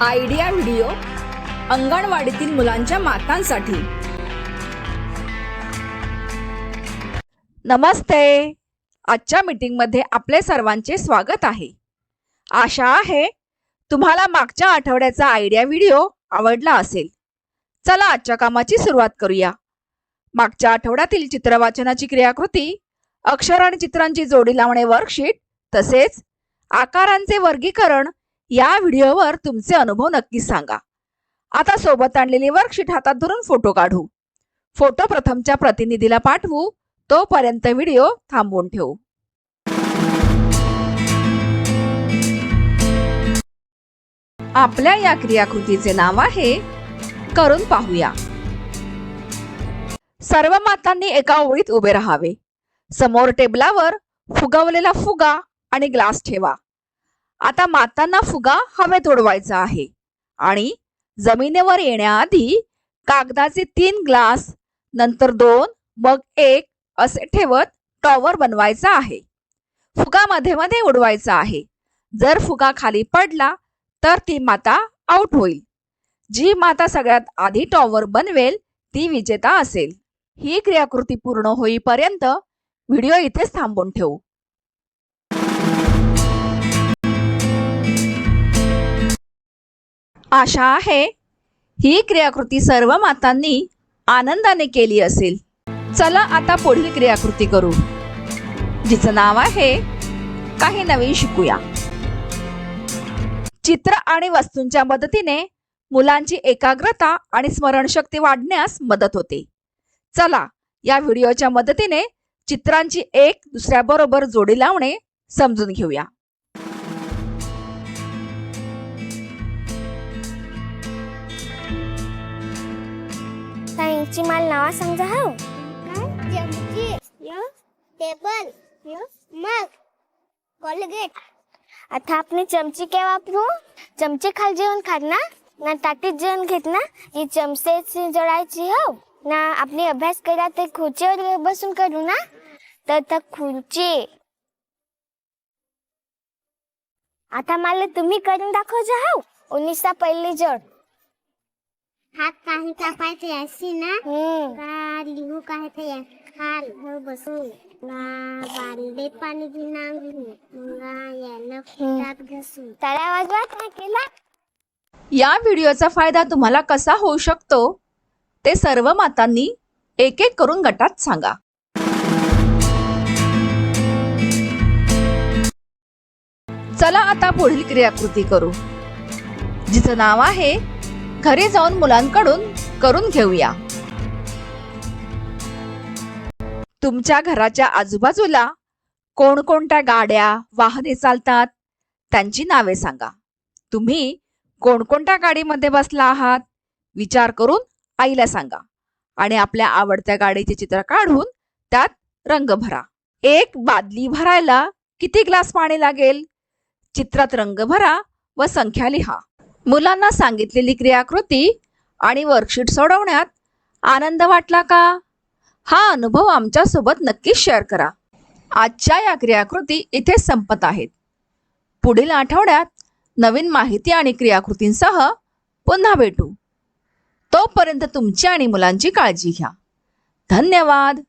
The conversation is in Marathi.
आयडिया व्हिडिओ अंगणवाडीतील मुलांच्या मातांसाठी. नमस्ते. आजच्या मीटिंगमध्ये आपले सर्वांचे स्वागत आहे. आशा आहे तुम्हाला मागच्या आठवड्याचा आयडिया व्हिडिओ आवडला असेल. चला आजच्या कामाची सुरुवात करूया. मागच्या आठवड्यातील चित्रवाचनाची क्रियाकृती अक्षर आणि चित्रांची जोडी लावणे वर्कशीट तसेच आकारांचे वर्गीकरण या व्हिडिओवर तुमचे अनुभव नक्की सांगा. आता सोबत आणलेली वर्कशीट हातात धरून फोटो काढू. फोटो प्रथमच्या प्रतिनिधीला पाठवू तोपर्यंत व्हिडिओ थांबवून ठेवू. आपल्या या क्रियाकृतीचे नाव आहे करून पाहूया. सर्व मातांनी एका ओळीत उभे राहावे. समोर टेबलावर फुगवलेला फुगा आणि ग्लास ठेवा. आता मातांना फुगा हवेत उडवायचा आहे. आणि जमिनीवर येण्याआधी कागदाचे तीन ग्लास नंतर दोन मग एक असे ठेवत टॉवर बनवायचा आहे. फुगा मध्ये मध्ये उडवायचा आहे. जर फुगा खाली पडला तर ती माता आउट होईल. जी माता सगळ्यात आधी टॉवर बनवेल ती विजेता असेल. ही क्रियाकृती पूर्ण होईपर्यंत व्हिडिओ इथेच थांबून ठेवू. आशा आहे ही क्रियाकृती सर्व मातांनी आनंदाने केली असेल. चला आता पुढील क्रियाकृती करू. जिचं नाव आहे काही नवीन शिकूया. चित्र आणि वस्तूंच्या मदतीने मुलांची एकाग्रता आणि स्मरणशक्ती वाढण्यास मदत होते. चला या व्हिडिओच्या मदतीने चित्रांची एक दुसऱ्याबरोबर जोडी लावणे समजून घेऊया. सायन्सची मला नावा समजा हो चमची यो टेबल यो मग. कोलगेट. आता आपण चमची काय वापरू? चमचे खाली जेवण खात ना ना ताटीत जेवण घेत ना ही चमचेची जोडायची हो ना आपली अभ्यास करा ते खुर्चीवर बसून करू ना? तर त्या खुर्ची. आता मला तुम्ही करून दाखवजा हो उन्नीसचा पहिली जोड. हात काही कापायचे अशी ना हम्म का लिहू काय ते खाल हो बसू ना बांडे पाणी घेणार याला पोटात घसू त्याला वाजवा काय केला? या व्हिडिओचा फायदा तुम्हाला कसा होऊ शकतो ते सर्व मातांनी एक एक करून गटात सांगा. चला आता पुढील क्रियाकृती करू. जिचं नाव आहे घरी जाऊन मुलांकडून करून घेऊया. तुमच्या घराच्या आजूबाजूला कोणकोणत्या गाड्या वाहने चालतात त्यांची नावे सांगा. तुम्ही कोणकोणत्या गाडीमध्ये बसला आहात विचार करून आईला सांगा. आणि आपल्या आवडत्या गाडीचे चित्र काढून त्यात रंग भरा. एक बादली भरायला किती ग्लास पाणी लागेल? चित्रात रंग भरा व संख्या लिहा. मुलांना सांगितलेली क्रियाकृती आणि वर्कशीट सोडवण्यात आनंद वाटला का? हा अनुभव आमच्यासोबत नक्कीच शेअर करा. आजच्या या क्रियाकृती इथे संपत आहेत. पुढील आठवड्यात नवीन माहिती आणि क्रियाकृतींसह पुन्हा भेटू. तोपर्यंत तुमची आणि मुलांची काळजी घ्या. धन्यवाद.